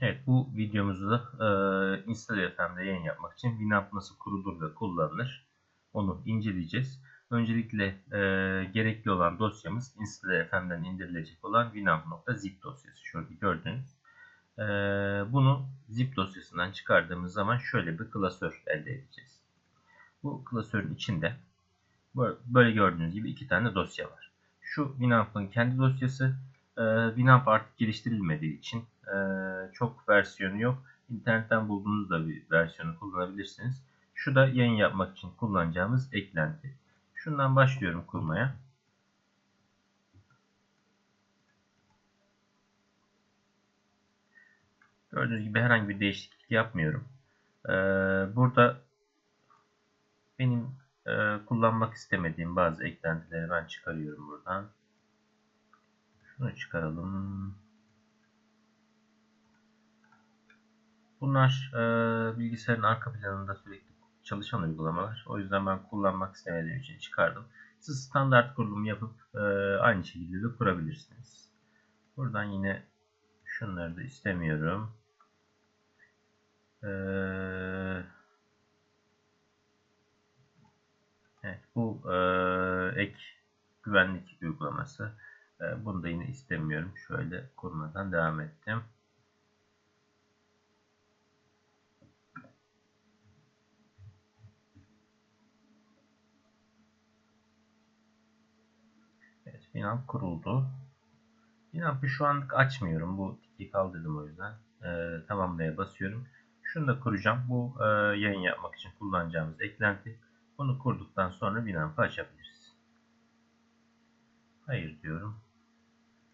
Evet bu videomuzda e, Install FM'de yayın yapmak için Winamp nasıl kurulur ve kullanılır onu inceleyeceğiz. Öncelikle e, gerekli olan dosyamız Install FM'den indirilecek olan winamp.zip dosyası. Şurada gördüğünüz. E, bunu zip dosyasından çıkardığımız zaman şöyle bir klasör elde edeceğiz. Bu klasörün içinde böyle gördüğünüz gibi iki tane dosya var. Şu Winamp'ın kendi dosyası. E, Winamp artık geliştirilmediği için e, çok versiyonu yok. İnternetten bulduğunuz da bir versiyonu kullanabilirsiniz. Şu da yayın yapmak için kullanacağımız eklenti. Şundan başlıyorum kurmaya. Gördüğünüz gibi herhangi bir değişiklik yapmıyorum. Ee, burada benim e, kullanmak istemediğim bazı eklentileri ben çıkarıyorum buradan. Şunu çıkaralım. Bunlar e, bilgisayarın arka planında sürekli çalışan uygulamalar. O yüzden ben kullanmak istemediğim için çıkardım. Siz standart kurulum yapıp e, aynı şekilde de kurabilirsiniz. Buradan yine şunları da istemiyorum. Ee, evet, bu e, ek güvenlik uygulaması. E, bunu da yine istemiyorum. Şöyle kurmadan devam ettim. Winamp kuruldu. Winamp'ı şu anlık açmıyorum. Bu tiki kaldırdım o yüzden. E, tamamlaya basıyorum. Şunu da kuracağım. Bu e, yayın yapmak için kullanacağımız eklenti. Bunu kurduktan sonra Winamp'ı açabiliriz. Hayır diyorum.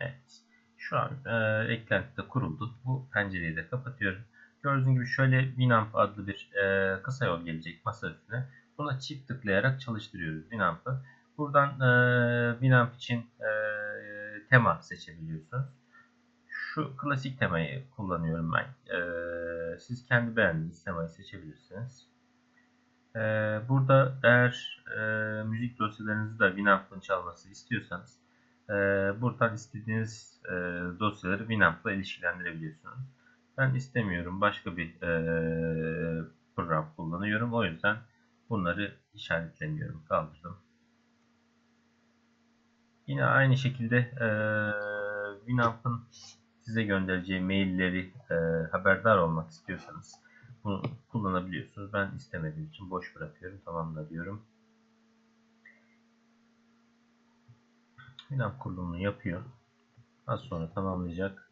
Evet. Şu an e, eklenti de kuruldu. Bu pencereyi de kapatıyorum. Gördüğünüz gibi şöyle Winamp adlı bir e, kısa yol gelecek masa üstüne. Buna çift tıklayarak çalıştırıyoruz Winamp'ı. Buradan e, Winamp için e, tema seçebiliyorsunuz. Şu klasik temayı kullanıyorum ben. E, siz kendi beğendiğiniz temayı seçebilirsiniz. E, burada eğer e, müzik dosyalarınızı da Winamp'ın çalması istiyorsanız e, buradan istediğiniz e, dosyaları Winamp'la ilişkilendirebiliyorsunuz. Ben istemiyorum. Başka bir e, program kullanıyorum. O yüzden bunları işaretlemiyorum. Kaldırdım. Yine aynı şekilde e, Winamp'ın size göndereceği mailleri e, haberdar olmak istiyorsanız bunu kullanabiliyorsunuz. Ben istemediğim için boş bırakıyorum. Tamamla diyorum. Winamp kurulumunu yapıyor. Az sonra tamamlayacak.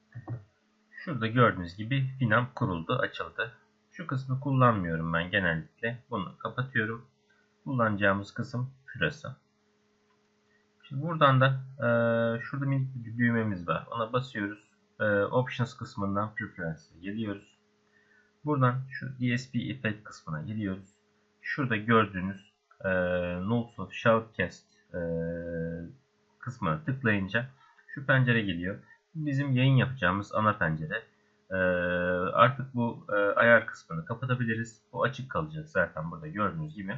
Şurada gördüğünüz gibi Winamp kuruldu, açıldı. Şu kısmı kullanmıyorum ben genellikle. Bunu kapatıyorum. Kullanacağımız kısım şurası. Şimdi buradan da e, şurada minik bir düğmemiz var. Ona basıyoruz. E, Options kısmından Preference'e geliyoruz. Buradan şu DSP Effect kısmına geliyoruz. Şurada gördüğünüz e, Notes of Shoutcast e, kısmına tıklayınca şu pencere geliyor. Bizim yayın yapacağımız ana pencere. E, artık bu e, ayar kısmını kapatabiliriz. Bu açık kalacak zaten burada gördüğünüz gibi.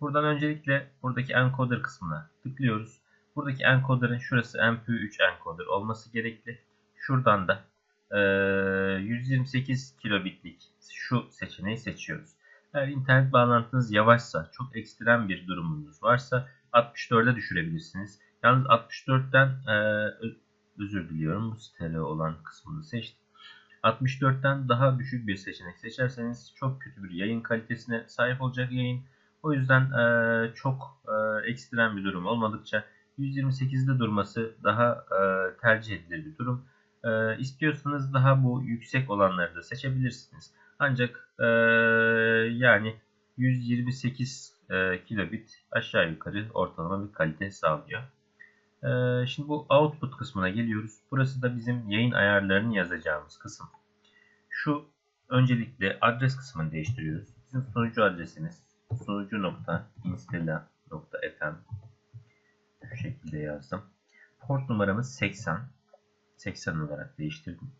Buradan öncelikle buradaki encoder kısmına tıklıyoruz. Buradaki encoder'ın şurası MP3 encoder olması gerekli. Şuradan da e, 128 kilobitlik şu seçeneği seçiyoruz. Eğer internet bağlantınız yavaşsa, çok ekstrem bir durumunuz varsa 64'e düşürebilirsiniz. Yalnız 64'ten e, özür diliyorum bu stereo olan kısmını seçtim. 64'ten daha düşük bir seçenek seçerseniz çok kötü bir yayın kalitesine sahip olacak yayın. O yüzden e, çok e, ekstrem bir durum olmadıkça 128'de durması daha e, tercih edilir bir durum. E, istiyorsanız daha bu yüksek olanları da seçebilirsiniz. Ancak e, yani 128 e, kilobit aşağı yukarı ortalama bir kalite sağlıyor. E, şimdi bu output kısmına geliyoruz. Burası da bizim yayın ayarlarını yazacağımız kısım. Şu öncelikle adres kısmını değiştiriyoruz. Bizim sunucu adresimiz sunucu.installa.fm şu şekilde yazdım. Port numaramız 80. 80 olarak değiştirdim.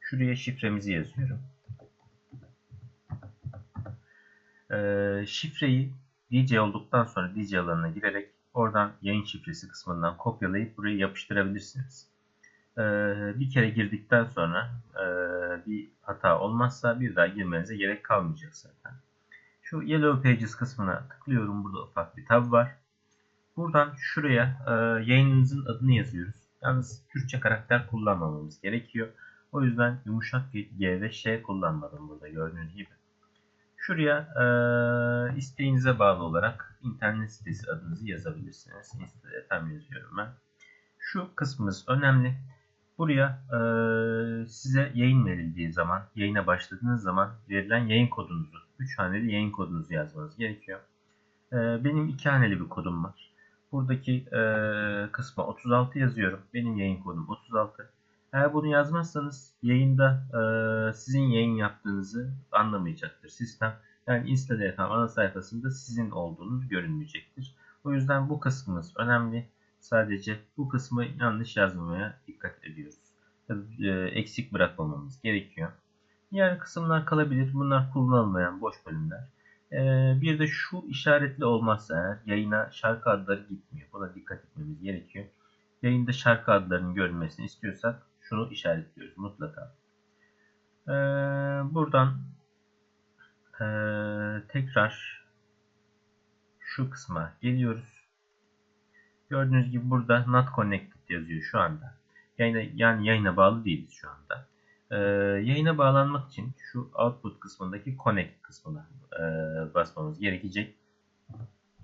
Şuraya şifremizi yazıyorum. Ee, şifreyi DJ olduktan sonra DJ alanına girerek oradan yayın şifresi kısmından kopyalayıp buraya yapıştırabilirsiniz. Ee, bir kere girdikten sonra e, bir hata olmazsa bir daha girmenize gerek kalmayacak zaten. Şu Yellow Pages kısmına tıklıyorum. Burada ufak bir tab var. Buradan şuraya e, yayınınızın adını yazıyoruz. Yalnız Türkçe karakter kullanmamamız gerekiyor. O yüzden yumuşak G ve Ş kullanmadım burada gördüğünüz gibi. Şuraya e, isteğinize bağlı olarak internet sitesi adınızı yazabilirsiniz. Instagram yazıyorum ben. Şu kısmımız önemli. Buraya e, size yayın verildiği zaman, yayına başladığınız zaman verilen yayın kodunuzu, 3 haneli yayın kodunuzu yazmanız gerekiyor. E, benim 2 haneli bir kodum var. Buradaki e, kısma 36 yazıyorum. Benim yayın kodum 36. Eğer bunu yazmazsanız yayında e, sizin yayın yaptığınızı anlamayacaktır sistem. Yani Insta.fm ana sayfasında sizin olduğunuz görünmeyecektir. O yüzden bu kısmımız önemli. Sadece bu kısmı yanlış yazmamaya dikkat ediyoruz. E, eksik bırakmamamız gerekiyor. Diğer kısımlar kalabilir. Bunlar kullanılmayan boş bölümler. E, bir de şu işaretli olmazsa eğer yayına şarkı adları gitmiyor. Buna dikkat etmemiz gerekiyor. Yayında şarkı adlarının görünmesini istiyorsak şunu işaretliyoruz mutlaka. Ee, buradan e, tekrar şu kısma geliyoruz. Gördüğünüz gibi burada not connected yazıyor şu anda. Yayına, yani yayına bağlı değiliz şu anda. Ee, yayına bağlanmak için şu output kısmındaki connect kısmına e, basmamız gerekecek.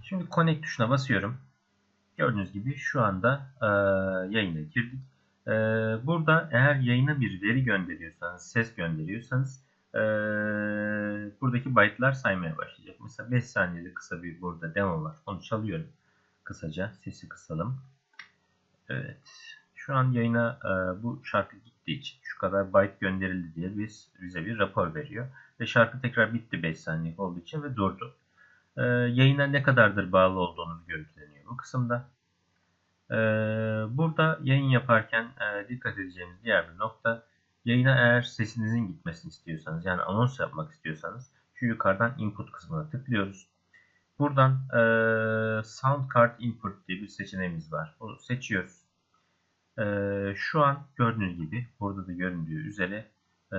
Şimdi connect tuşuna basıyorum. Gördüğünüz gibi şu anda e, yayına girdik. E, burada eğer yayına bir veri gönderiyorsanız, ses gönderiyorsanız e, buradaki byte'lar saymaya başlayacak. Mesela 5 saniyede kısa bir burada demo var. Onu çalıyorum. Kısaca sesi kısalım. Evet. Şu an yayına e, bu şarkı için şu kadar byte gönderildi diye biz, bize bir rapor veriyor. Ve şarkı tekrar bitti 5 saniye olduğu için ve durdu. E, yayına ne kadardır bağlı olduğunuz görüntüleniyor bu kısımda. E, burada yayın yaparken e, dikkat edeceğimiz diğer bir nokta yayına eğer sesinizin gitmesini istiyorsanız yani anons yapmak istiyorsanız şu yukarıdan input kısmına tıklıyoruz. Buradan e, sound card input diye bir seçeneğimiz var. Bunu seçiyoruz. E, şu an gördüğünüz gibi burada da göründüğü üzere e,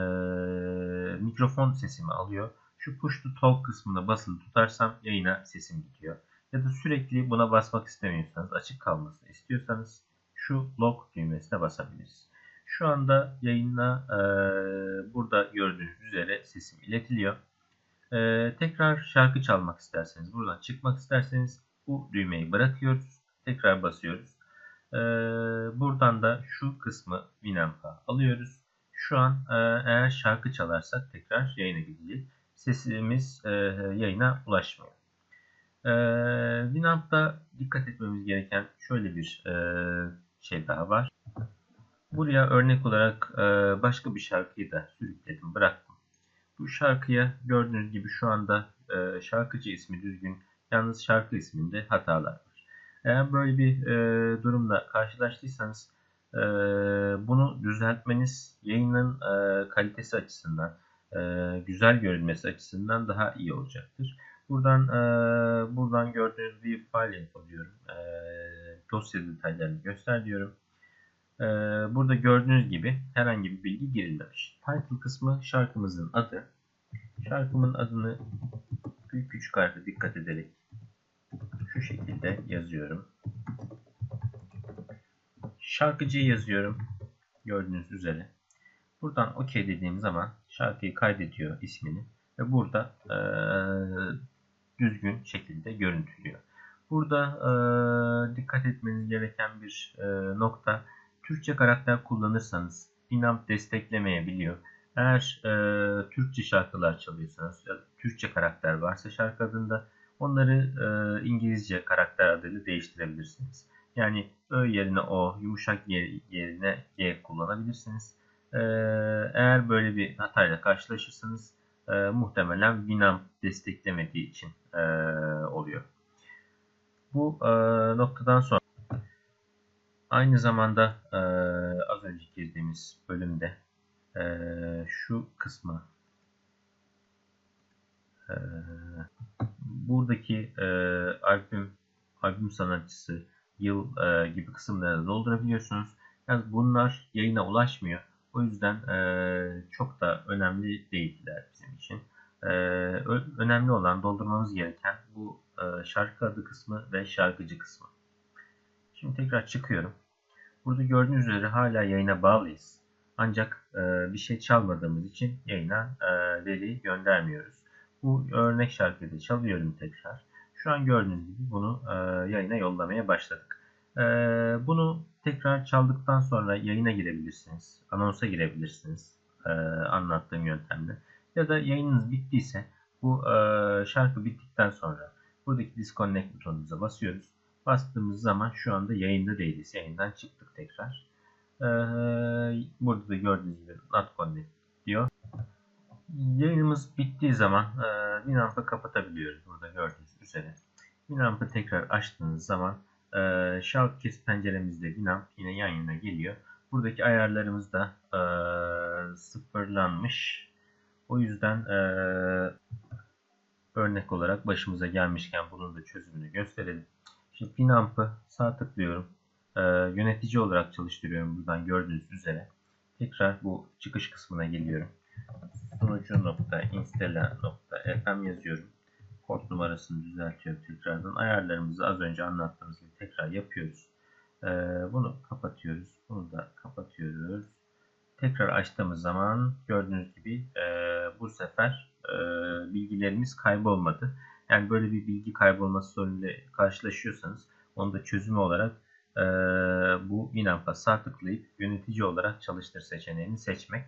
mikrofon sesimi alıyor. Şu push to talk kısmına basılı tutarsam yayına sesim gidiyor. Ya da sürekli buna basmak istemiyorsanız, açık kalmasını istiyorsanız şu lock düğmesine basabiliriz. Şu anda yayına e, burada gördüğünüz üzere sesim iletiliyor. E, tekrar şarkı çalmak isterseniz, buradan çıkmak isterseniz bu düğmeyi bırakıyoruz. Tekrar basıyoruz. E, buradan da şu kısmı Winamp'a alıyoruz. Şu an e, eğer şarkı çalarsak tekrar yayına gidecek. Sesimiz e, yayına ulaşmıyor. E, Winamp'ta dikkat etmemiz gereken şöyle bir e, şey daha var. Buraya örnek olarak başka bir şarkıyı da sürükledim, bıraktım. Bu şarkıya gördüğünüz gibi şu anda şarkıcı ismi düzgün, yalnız şarkı isminde hatalar. Eğer böyle bir e, durumla karşılaştıysanız e, bunu düzeltmeniz yayının e, kalitesi açısından, e, güzel görünmesi açısından daha iyi olacaktır. Buradan e, buradan gördüğünüz bir file yapıyorum. E, dosya detaylarını göster diyorum. E, burada gördüğünüz gibi herhangi bir bilgi girilmemiş. Title kısmı şarkımızın adı. Şarkımın adını büyük küçük harfe dikkat ederek şu şekilde yazıyorum. Şarkıcıyı yazıyorum. Gördüğünüz üzere. Buradan OK dediğim zaman şarkıyı kaydediyor ismini ve burada e, düzgün şekilde görüntülüyor. Burada e, dikkat etmeniz gereken bir e, nokta Türkçe karakter kullanırsanız Winamp desteklemeyebiliyor. Eğer e, Türkçe şarkılar çalıyorsanız ya Türkçe karakter varsa şarkı adında onları e, İngilizce karakter adıyla değiştirebilirsiniz. Yani Ö yerine O, yumuşak yerine G kullanabilirsiniz. E, eğer böyle bir hatayla karşılaşırsanız e, muhtemelen Winamp desteklemediği için e, oluyor. Bu e, noktadan sonra aynı zamanda e, az önce girdiğimiz bölümde e, şu kısma e, buradaki e, albüm albüm sanatçısı yıl e, gibi kısımları doldurabiliyorsunuz. Yani bunlar yayına ulaşmıyor. O yüzden e, çok da önemli değiller bizim için. E, önemli olan doldurmamız gereken bu e, şarkı adı kısmı ve şarkıcı kısmı. Şimdi tekrar çıkıyorum. Burada gördüğünüz üzere hala yayına bağlıyız. Ancak e, bir şey çalmadığımız için yayına e, veri göndermiyoruz. Bu örnek şarkıyı da çalıyorum tekrar. Şu an gördüğünüz gibi bunu e, yayına yollamaya başladık. E, bunu tekrar çaldıktan sonra yayına girebilirsiniz. Anonsa girebilirsiniz. E, anlattığım yöntemle. Ya da yayınınız bittiyse bu e, şarkı bittikten sonra buradaki disconnect butonumuza basıyoruz. Bastığımız zaman şu anda yayında değiliz. Yayından çıktık tekrar. Ee, burada da gördüğünüz gibi not connect diyor. Yayınımız bittiği zaman e, Winamp'ı kapatabiliyoruz. Burada gördüğünüz üzere. Winamp'ı tekrar açtığınız zaman e, Shoutcast penceremizde Winamp yine yan yana geliyor. Buradaki ayarlarımız da e, sıfırlanmış. O yüzden e, örnek olarak başımıza gelmişken bunun da çözümünü gösterelim. Şimdi Winamp'ı sağ tıklıyorum. Ee, yönetici olarak çalıştırıyorum buradan gördüğünüz üzere. Tekrar bu çıkış kısmına geliyorum. sunucu.installer.fm yazıyorum. Port numarasını düzeltiyorum tekrardan. Ayarlarımızı az önce anlattığımız gibi tekrar yapıyoruz. Ee, bunu kapatıyoruz. Bunu da kapatıyoruz. Tekrar açtığımız zaman gördüğünüz gibi e, bu sefer e, bilgilerimiz kaybolmadı. Yani böyle bir bilgi kaybolması sorunuyla karşılaşıyorsanız onu da çözümü olarak e, bu Winamp'a sağ tıklayıp yönetici olarak çalıştır seçeneğini seçmek.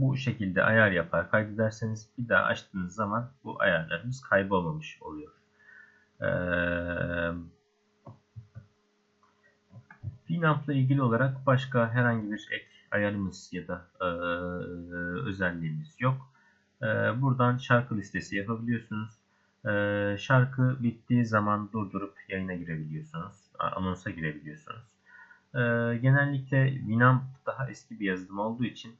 Bu şekilde ayar yapar kaydederseniz bir daha açtığınız zaman bu ayarlarımız kaybolmamış oluyor. Ee, Winamp ile ilgili olarak başka herhangi bir ek ayarımız ya da e, özelliğimiz yok. E, buradan şarkı listesi yapabiliyorsunuz. E, şarkı bittiği zaman durdurup yayına girebiliyorsunuz. Anonsa girebiliyorsunuz. E, genellikle Winamp daha eski bir yazılım olduğu için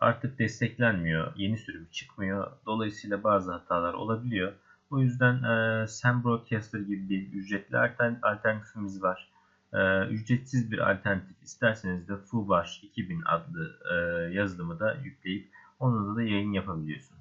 artık desteklenmiyor. Yeni sürüm çıkmıyor. Dolayısıyla bazı hatalar olabiliyor. O yüzden e, Sam Broadcaster gibi bir ücretli alternatifimiz var. E, ücretsiz bir alternatif isterseniz de Fubar 2000 adlı e, yazılımı da yükleyip onunla da yayın yapabiliyorsunuz.